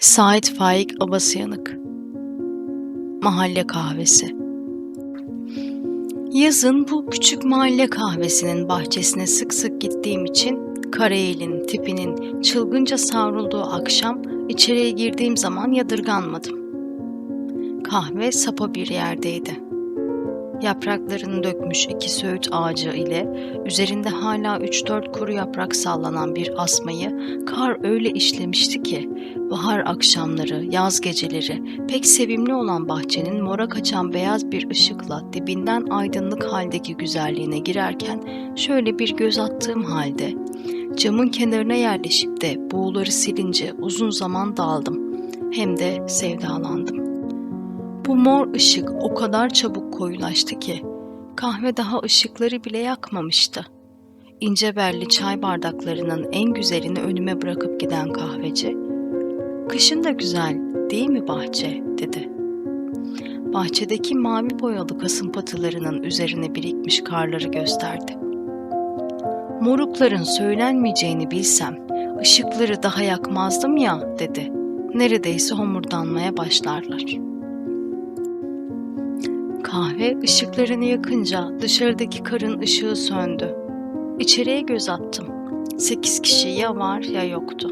Sait Faik Abasıyanık Mahalle Kahvesi Yazın bu küçük mahalle kahvesinin bahçesine sık sık gittiğim için Karayel'in tipinin çılgınca savrulduğu akşam içeriye girdiğim zaman yadırganmadım. Kahve sapa bir yerdeydi. Yapraklarını dökmüş iki söğüt ağacı ile üzerinde hala 3-4 kuru yaprak sallanan bir asmayı kar öyle işlemişti ki bahar akşamları, yaz geceleri pek sevimli olan bahçenin mora kaçan beyaz bir ışıkla dibinden aydınlık haldeki güzelliğine girerken şöyle bir göz attığım halde camın kenarına yerleşip de buğuları silince uzun zaman daldım. Hem de sevdalandım. Bu mor ışık o kadar çabuk koyulaştı ki kahve daha ışıkları bile yakmamıştı. İnce belli çay bardaklarının en güzelini önüme bırakıp giden kahveci, "Kışın da güzel, değil mi bahçe?" dedi. Bahçedeki mavi boyalı kasım patılarının üzerine birikmiş karları gösterdi. Morukların söylenmeyeceğini bilsem, ışıkları daha yakmazdım ya, dedi. Neredeyse homurdanmaya başlarlar. Kahve ışıklarını yakınca dışarıdaki karın ışığı söndü. İçeriye göz attım. Sekiz kişi ya var ya yoktu.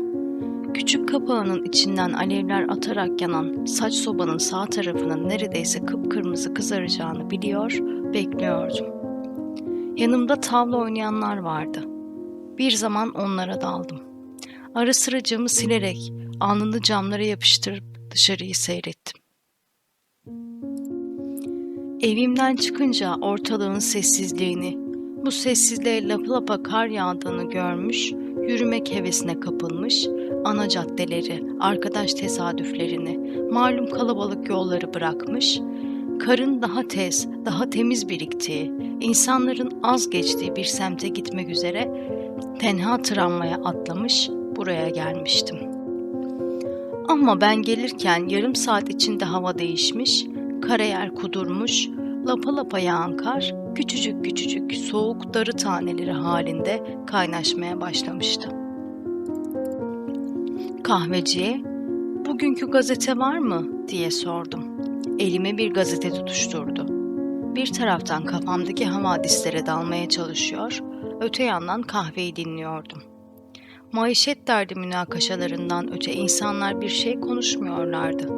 Küçük kapağının içinden alevler atarak yanan saç sobanın sağ tarafının neredeyse kıpkırmızı kızaracağını biliyor, bekliyordum. Yanımda tavla oynayanlar vardı. Bir zaman onlara daldım. Ara sıra camı silerek alnını camlara yapıştırıp dışarıyı seyrettim. Evimden çıkınca ortalığın sessizliğini, bu sessizliğe lapa lapa kar yağdığını görmüş, yürümek hevesine kapılmış, ana caddeleri, arkadaş tesadüflerini, malum kalabalık yolları bırakmış, karın daha tez, daha temiz biriktiği, insanların az geçtiği bir semte gitmek üzere tenha tramvaya atlamış, buraya gelmiştim. Ama ben gelirken yarım saat içinde hava değişmiş, karayer kudurmuş, lapa lapa yağan kar küçücük küçücük soğuk darı taneleri halinde kaynaşmaya başlamıştı. Kahveciye, bugünkü gazete var mı diye sordum. Elime bir gazete tutuşturdu. Bir taraftan kafamdaki havadislere dalmaya çalışıyor, öte yandan kahveyi dinliyordum. Maişet derdi münakaşalarından öte insanlar bir şey konuşmuyorlardı.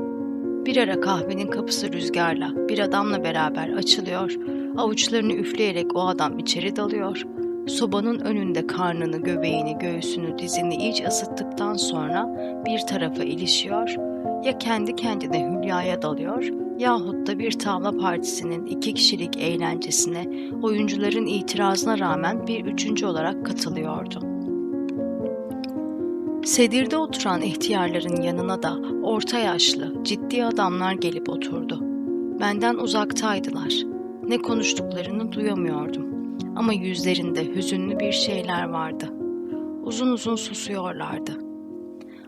Bir ara kahvenin kapısı rüzgarla bir adamla beraber açılıyor, avuçlarını üfleyerek o adam içeri dalıyor. Sobanın önünde karnını, göbeğini, göğsünü, dizini iyice ısıttıktan sonra bir tarafa ilişiyor, ya kendi kendine hülyaya dalıyor yahut da bir tavla partisinin iki kişilik eğlencesine oyuncuların itirazına rağmen bir üçüncü olarak katılıyordu. Sedirde oturan ihtiyarların yanına da orta yaşlı, ciddi adamlar gelip oturdu. Benden uzaktaydılar. Ne konuştuklarını duyamıyordum. Ama yüzlerinde hüzünlü bir şeyler vardı. Uzun uzun susuyorlardı.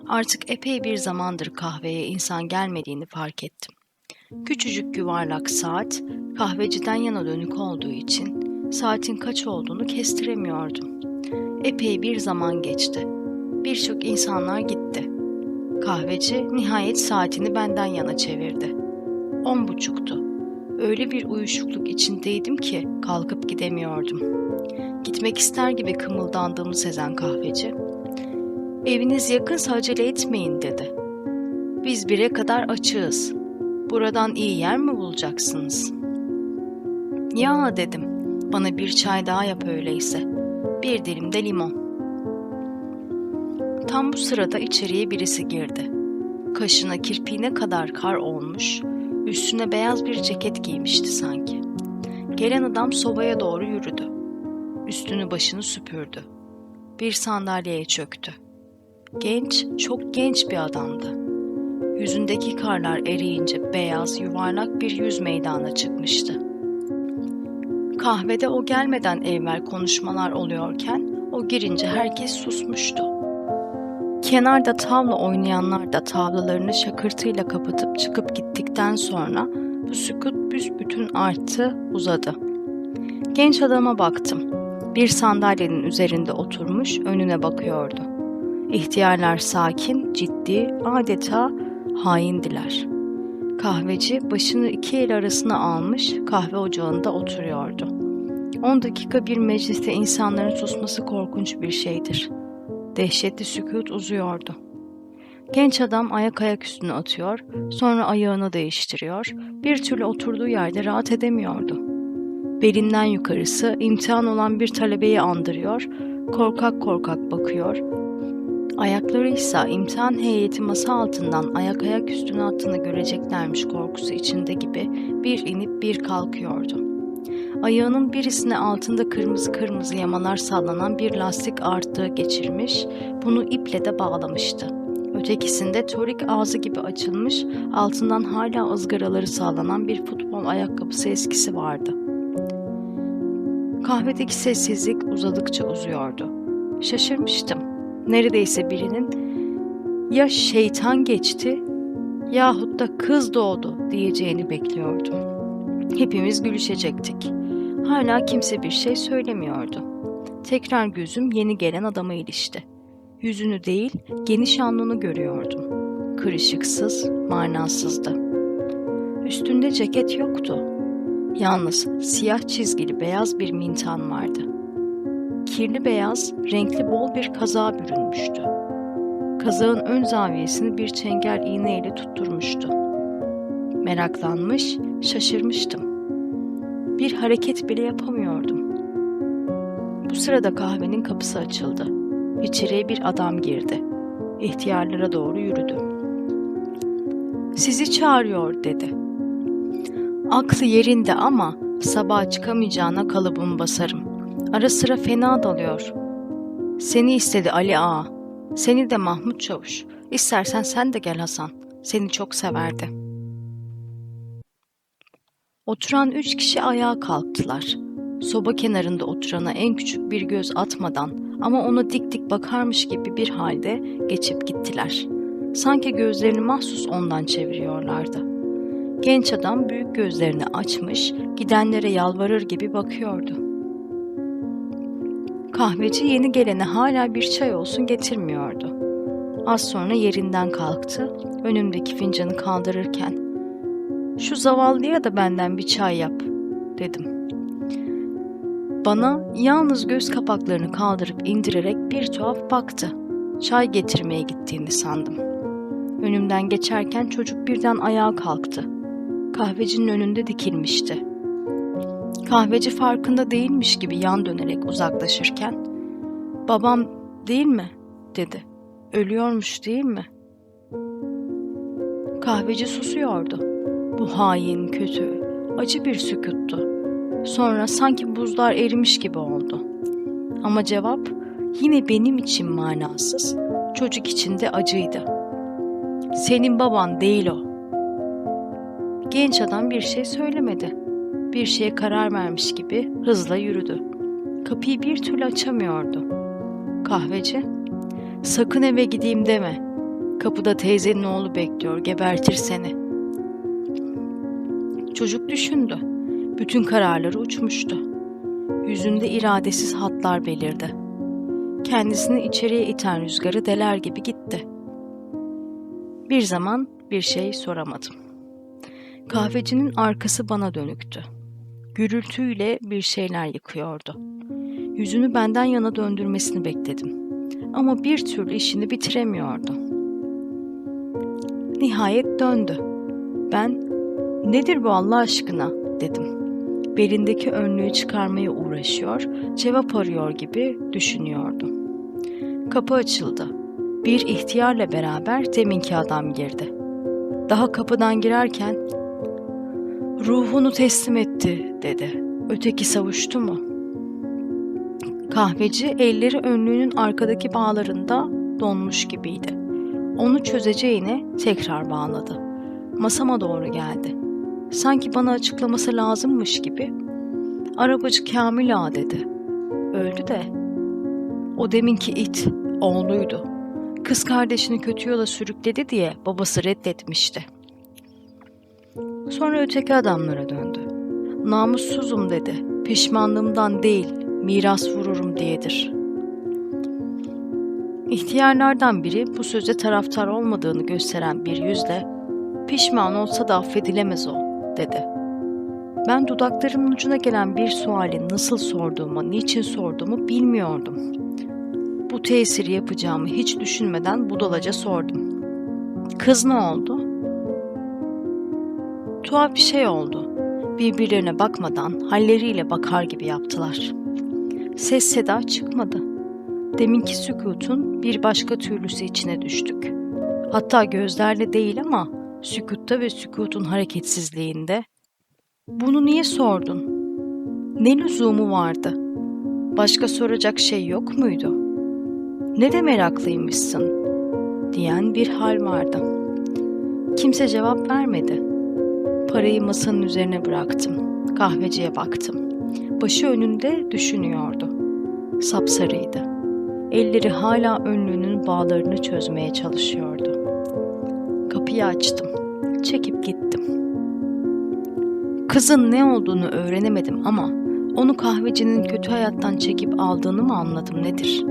Artık epey bir zamandır kahveye insan gelmediğini fark ettim. Küçücük yuvarlak saat kahveciden yana dönük olduğu için saatin kaç olduğunu kestiremiyordum. Epey bir zaman geçti birçok insanlar gitti. Kahveci nihayet saatini benden yana çevirdi. On buçuktu. Öyle bir uyuşukluk içindeydim ki kalkıp gidemiyordum. Gitmek ister gibi kımıldandığımı sezen kahveci, ''Eviniz yakınsa acele etmeyin.'' dedi. ''Biz bire kadar açığız. Buradan iyi yer mi bulacaksınız?'' ''Ya'' dedim, ''bana bir çay daha yap öyleyse. Bir dilim de limon.'' Tam bu sırada içeriye birisi girdi. Kaşına kirpiğine kadar kar olmuş, üstüne beyaz bir ceket giymişti sanki. Gelen adam sobaya doğru yürüdü. Üstünü başını süpürdü. Bir sandalyeye çöktü. Genç, çok genç bir adamdı. Yüzündeki karlar eriyince beyaz, yuvarlak bir yüz meydana çıkmıştı. Kahvede o gelmeden evvel konuşmalar oluyorken o girince herkes susmuştu. Kenarda tavla oynayanlar da tavlalarını şakırtıyla kapatıp çıkıp gittikten sonra bu sükut büsbütün arttı, uzadı. Genç adama baktım. Bir sandalyenin üzerinde oturmuş önüne bakıyordu. İhtiyarlar sakin, ciddi, adeta haindiler. Kahveci başını iki el arasına almış kahve ocağında oturuyordu. 10 dakika bir mecliste insanların susması korkunç bir şeydir. Dehşetli sükut uzuyordu. Genç adam ayak ayak üstüne atıyor, sonra ayağını değiştiriyor, bir türlü oturduğu yerde rahat edemiyordu. Belinden yukarısı imtihan olan bir talebeyi andırıyor, korkak korkak bakıyor, Ayakları ise imtihan heyeti masa altından ayak ayak üstüne attığını göreceklermiş korkusu içinde gibi bir inip bir kalkıyordu. Ayağının birisine altında kırmızı kırmızı yamalar sallanan bir lastik arttığı geçirmiş, bunu iple de bağlamıştı. Ötekisinde torik ağzı gibi açılmış, altından hala ızgaraları sallanan bir futbol ayakkabısı eskisi vardı. Kahvedeki sessizlik uzadıkça uzuyordu. Şaşırmıştım. Neredeyse birinin ya şeytan geçti yahut da kız doğdu diyeceğini bekliyordum. Hepimiz gülüşecektik. Hala kimse bir şey söylemiyordu. Tekrar gözüm yeni gelen adama ilişti. Yüzünü değil, geniş alnını görüyordum. Kırışıksız, manasızdı. Üstünde ceket yoktu. Yalnız siyah çizgili beyaz bir mintan vardı. Kirli beyaz, renkli bol bir kazağa bürünmüştü. Kazağın ön zaviyesini bir çengel iğneyle tutturmuştu. Meraklanmış, şaşırmıştım. Bir hareket bile yapamıyordum. Bu sırada kahvenin kapısı açıldı. İçeriye bir adam girdi. İhtiyarlara doğru yürüdü. Sizi çağırıyor dedi. Aklı yerinde ama sabah çıkamayacağına kalıbımı basarım. Ara sıra fena dalıyor. Seni istedi Ali Ağa. Seni de Mahmut Çavuş. İstersen sen de gel Hasan. Seni çok severdi. Oturan üç kişi ayağa kalktılar. Soba kenarında oturana en küçük bir göz atmadan ama ona dik dik bakarmış gibi bir halde geçip gittiler. Sanki gözlerini mahsus ondan çeviriyorlardı. Genç adam büyük gözlerini açmış, gidenlere yalvarır gibi bakıyordu. Kahveci yeni gelene hala bir çay olsun getirmiyordu. Az sonra yerinden kalktı, önümdeki fincanı kaldırırken "Şu zavallıya da benden bir çay yap." dedim. Bana yalnız göz kapaklarını kaldırıp indirerek bir tuhaf baktı. Çay getirmeye gittiğini sandım. Önümden geçerken çocuk birden ayağa kalktı. Kahvecinin önünde dikilmişti. Kahveci farkında değilmiş gibi yan dönerek uzaklaşırken "Babam değil mi?" dedi. "Ölüyormuş değil mi?" Kahveci susuyordu. Bu hain, kötü, acı bir sükuttu. Sonra sanki buzlar erimiş gibi oldu. Ama cevap yine benim için manasız, çocuk için de acıydı. Senin baban değil o. Genç adam bir şey söylemedi. Bir şeye karar vermiş gibi hızla yürüdü. Kapıyı bir türlü açamıyordu. Kahveci, sakın eve gideyim deme. Kapıda teyzenin oğlu bekliyor, gebertir seni. Çocuk düşündü. Bütün kararları uçmuştu. Yüzünde iradesiz hatlar belirdi. Kendisini içeriye iten rüzgarı deler gibi gitti. Bir zaman bir şey soramadım. Kahvecinin arkası bana dönüktü. Gürültüyle bir şeyler yıkıyordu. Yüzünü benden yana döndürmesini bekledim. Ama bir türlü işini bitiremiyordu. Nihayet döndü. Ben, nedir bu Allah aşkına dedim. Belindeki önlüğü çıkarmaya uğraşıyor, cevap arıyor gibi düşünüyordum. Kapı açıldı. Bir ihtiyarla beraber deminki adam girdi. Daha kapıdan girerken ruhunu teslim etti dedi. Öteki savuştu mu? Kahveci elleri önlüğünün arkadaki bağlarında donmuş gibiydi. Onu çözeceğine tekrar bağladı. Masama doğru geldi. Sanki bana açıklaması lazımmış gibi. Arabacı Kamil Ağa dedi. Öldü de. O deminki it, oğluydu. Kız kardeşini kötü yola sürükledi diye babası reddetmişti. Sonra öteki adamlara döndü. Namussuzum dedi. Pişmanlığımdan değil, miras vururum diyedir. İhtiyarlardan biri bu söze taraftar olmadığını gösteren bir yüzle pişman olsa da affedilemez o dedi. Ben dudaklarımın ucuna gelen bir suali nasıl sorduğumu, niçin sorduğumu bilmiyordum. Bu tesiri yapacağımı hiç düşünmeden budalaca sordum. Kız ne oldu? Tuhaf bir şey oldu. Birbirlerine bakmadan halleriyle bakar gibi yaptılar. Ses seda çıkmadı. Deminki sükutun bir başka türlüsü içine düştük. Hatta gözlerle değil ama sükutta ve sükutun hareketsizliğinde bunu niye sordun? Ne lüzumu vardı? Başka soracak şey yok muydu? Ne de meraklıymışsın diyen bir hal vardı. Kimse cevap vermedi. Parayı masanın üzerine bıraktım. Kahveciye baktım. Başı önünde düşünüyordu. Sapsarıydı. Elleri hala önlüğünün bağlarını çözmeye çalışıyordu. Kapıyı açtım. Çekip gittim. Kızın ne olduğunu öğrenemedim ama onu kahvecinin kötü hayattan çekip aldığını mı anladım nedir?